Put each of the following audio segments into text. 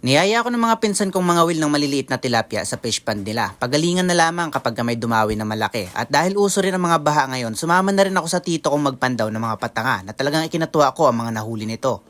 Niyaya ko ng mga pinsan kong mga will ng maliliit na tilapia sa fish pond nila. Pagalingan na lamang kapag may dumawi na malaki. At dahil uso rin ang mga baha ngayon, sumama na rin ako sa tito kong magpandaw ng mga patanga na talagang ikinatuwa ko ang mga nahuli nito.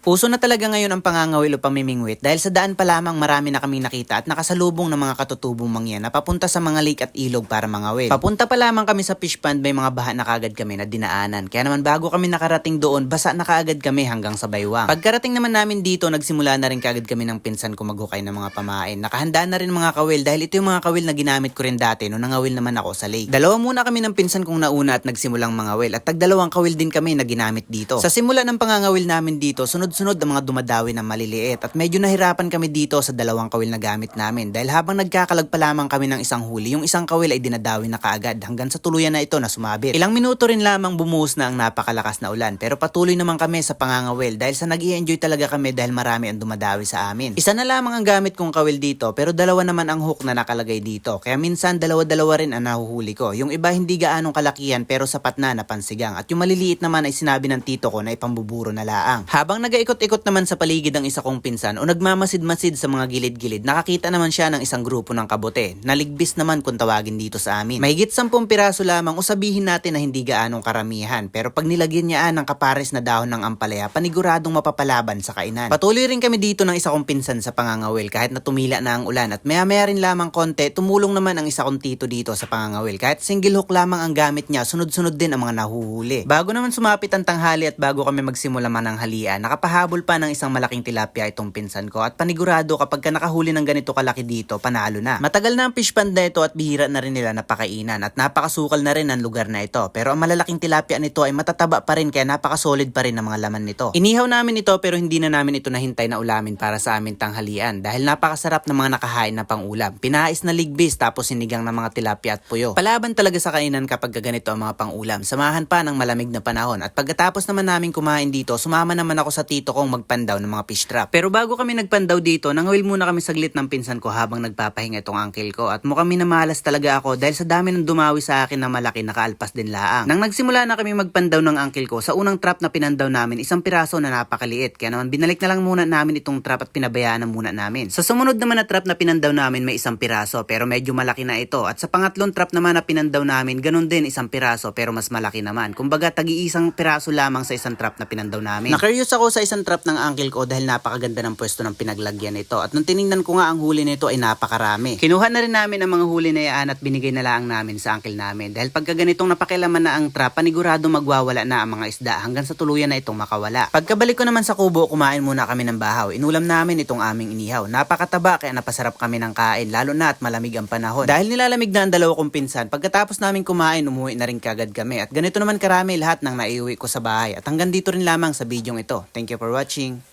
Puso na talaga ngayon ang pangangawil o pamimingwit dahil sa daan pa lamang marami na kaming nakita at nakasalubong ng mga katutubong mangyan na papunta sa mga lake at ilog para mangawil. Papunta pa lamang kami sa fish pond may mga baha na kagad kami na dinaanan. Kaya naman bago kami nakarating doon, basa na kagad kami hanggang sa baywang. Pagkarating naman namin dito, nagsimula na rin kagad kami ng pinsan ko maghukay ng mga pamain. Nakahanda na rin mga kawil dahil ito yung mga kawil na ginamit ko rin dati nung nangawil naman ako sa lake. Dalawa muna kami ng pinsan kong nauna at nagsimulang mangawil at tagdalawang kawil din kami na ginamit dito. Sa simula ng pangangawil namin dito, sunod-sunod ang mga dumadawi ng maliliit at medyo nahirapan kami dito sa dalawang kawil na gamit namin dahil habang nagkakalag pa lamang kami ng isang huli, yung isang kawil ay dinadawi na kaagad hanggang sa tuluyan na ito na sumabit. Ilang minuto rin lamang bumuhos na ang napakalakas na ulan pero patuloy naman kami sa pangangawil dahil sa nag enjoy talaga kami dahil marami ang dumadawi sa amin. Isa na lamang ang gamit kong kawil dito pero dalawa naman ang hook na nakalagay dito kaya minsan dalawa-dalawa rin ang nahuhuli ko. Yung iba hindi gaanong kalakihan pero sapat na napansigang at yung maliliit naman ay sinabi ng tito ko na ipambuburo na laang. Habang nagaikot-ikot naman sa paligid ang isa kong pinsan o nagmamasid-masid sa mga gilid-gilid, nakakita naman siya ng isang grupo ng kabote. Naligbis naman kung tawagin dito sa amin. Mahigit 10 piraso lamang o sabihin natin na hindi gaanong karamihan. Pero pag nilagyan niya ng kapares na dahon ng ampalaya, paniguradong mapapalaban sa kainan. Patuloy rin kami dito ng isa kong pinsan sa pangangawil kahit na tumila na ang ulan at maya-maya rin lamang konti, tumulong naman ang isa kong tito dito sa pangangawil. Kahit single hook lamang ang gamit niya, sunod-sunod din ang mga nahuhuli. Bago naman sumapit ang tanghali at bago kami magsimula man ng halian, nakapahabol pa ng isang malaking tilapia itong pinsan ko at panigurado kapag ka nakahuli ng ganito kalaki dito, panalo na. Matagal na ang fish pond na ito at bihira na rin nila napakainan at napakasukal na rin ang lugar na ito. Pero ang malalaking tilapia nito ay matataba pa rin kaya napakasolid pa rin ang mga laman nito. Inihaw namin ito pero hindi na namin ito nahintay na ulamin para sa amin tanghalian dahil napakasarap ng mga nakahain na pangulam. Pinais na ligbis tapos sinigang ng mga tilapia at puyo. Palaban talaga sa kainan kapag ganito ang mga pangulam. Samahan pa ng malamig na panahon at pagkatapos naman namin kumain dito, sumama naman ako sa tito kong magpandaw ng mga fish trap. Pero bago kami nagpandaw dito, nangawil muna kami saglit ng pinsan ko habang nagpapahinga itong uncle ko at mukhang minamalas talaga ako dahil sa dami ng dumawi sa akin na malaki nakaalpas din laang. Nang nagsimula na kami magpandaw ng uncle ko, sa unang trap na pinandaw namin, isang piraso na napakaliit. Kaya naman binalik na lang muna namin itong trap at pinabayaan na muna namin. Sa sumunod naman na trap na pinandaw namin may isang piraso pero medyo malaki na ito. At sa pangatlong trap naman na pinandaw namin, ganun din isang piraso pero mas malaki naman. Kumbaga tagi-isang piraso lamang sa isang trap na pinandaw namin. Na-curious ako sa isang trap ng uncle ko dahil napakaganda ng pwesto ng pinaglagyan nito. At nung tiningnan ko nga ang huli nito ay napakarami. Kinuha na rin namin ang mga huli na yan at binigay na lang namin sa uncle namin. Dahil pagka ganitong napakilaman na ang trap, panigurado magwawala na ang mga isda hanggang sa tuluyan na itong makawala. Pagkabalik ko naman sa kubo, kumain muna kami ng bahaw. Inulam namin itong aming inihaw. Napakataba kaya napasarap kami ng kain, lalo na at malamig ang panahon. Dahil nilalamig na ang dalawa kong pinsan, pagkatapos namin kumain, umuwi na rin kagad kami. At ganito naman karami lahat ng naiuwi ko sa bahay. At hanggang dito rin lamang sa bidyong ito. Thank you for watching.